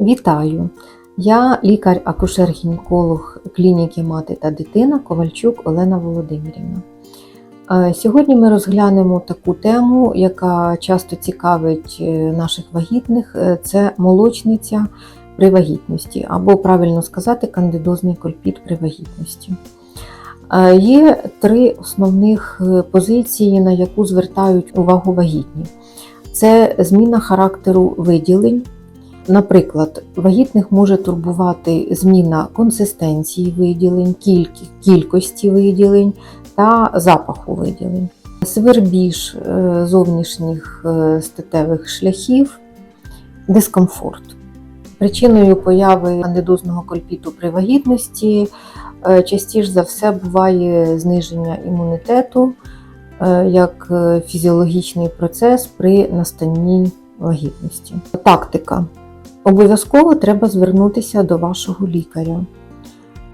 Вітаю! Я лікар-акушер-гінеколог клініки Мати та дитина Ковальчук Олена Володимирівна. Е, Сьогодні ми розглянемо таку тему, яка часто цікавить е, наших вагітних: Е, це молочниця при вагітності, або правильно сказати, кандидозний кольпіт при вагітності. Є три основних позиції, на яку звертають увагу вагітні. Це зміна характеру виділень. Наприклад, вагітних може турбувати зміна консистенції виділень, кількості виділень та запаху виділень. Свербіж е, зовнішніх е, статевих шляхів, дискомфорт. Причиною появи кандидозного кольпіту при вагітності е, частіше за все буває зниження імунітету як фізіологічний процес при настанні вагітності. Тактика. Обов'язково треба звернутися до вашого лікаря,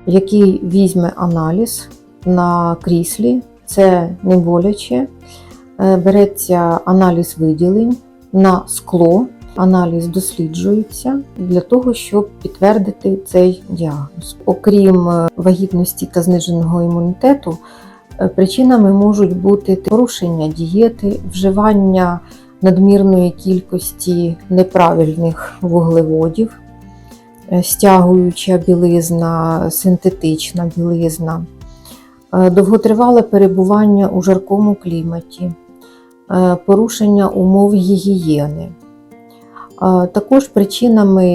який візьме аналіз на кріслі, це не боляче. Е, Береться аналіз виділень на скло, аналіз досліджується для того, щоб підтвердити цей діагноз. Окрім е, вагітності та зниженого імунітету, е, причинами можуть бути порушення дієти, вживання надмірної кількості неправильних вуглеводів, е, стягуюча білизна, синтетична білизна, е, довготривале перебування у жаркому кліматі, е, порушення умов гігієни. Також причинами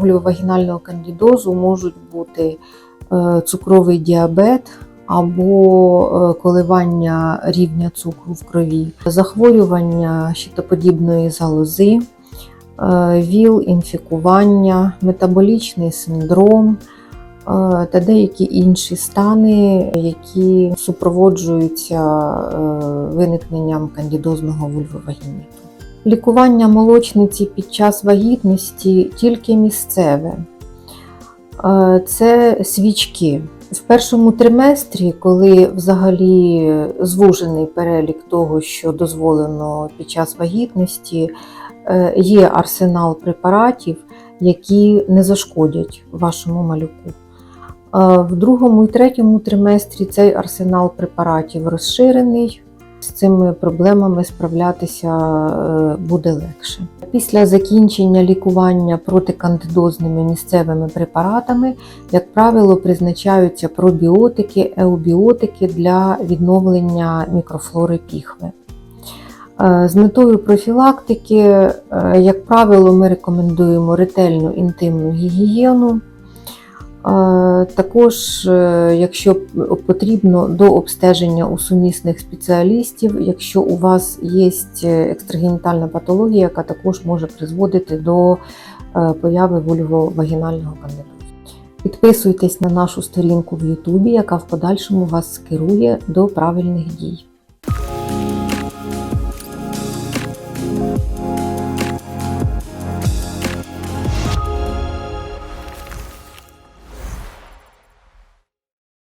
вульвовагінального кандидозу можуть бути цукровий діабет, або е, коливання рівня цукру в крові, захворювання щитоподібної залози, е, ВІЛ, інфікування, метаболічний синдром е, та деякі інші стани, які супроводжуються виникненням кандидозного вульвовагініту. Лікування молочниці під час вагітності тільки місцеве. Це свічки. В першому триместрі, коли взагалі звужений перелік того, що дозволено під час вагітності, е, є арсенал препаратів, які не зашкодять вашому малюку. Е, В другому і третьому триместрі цей арсенал препаратів розширений. З цими проблемами справлятися е, буде легше. Після закінчення лікування протикандидозними місцевими препаратами, як правило, призначаються пробіотики, еубіотики для відновлення мікрофлори піхви. Е, З метою профілактики, е, як правило, ми рекомендуємо ретельну інтимну гігієну. Е, Також, е, якщо потрібно, до обстеження у сумісних спеціалістів, якщо у вас є екстрагенітальна патологія, яка також може призводити до е, появи вульвовагінального кандидозу. Підписуйтесь на нашу сторінку в Ютубі, яка в подальшому вас скерує до правильних дій.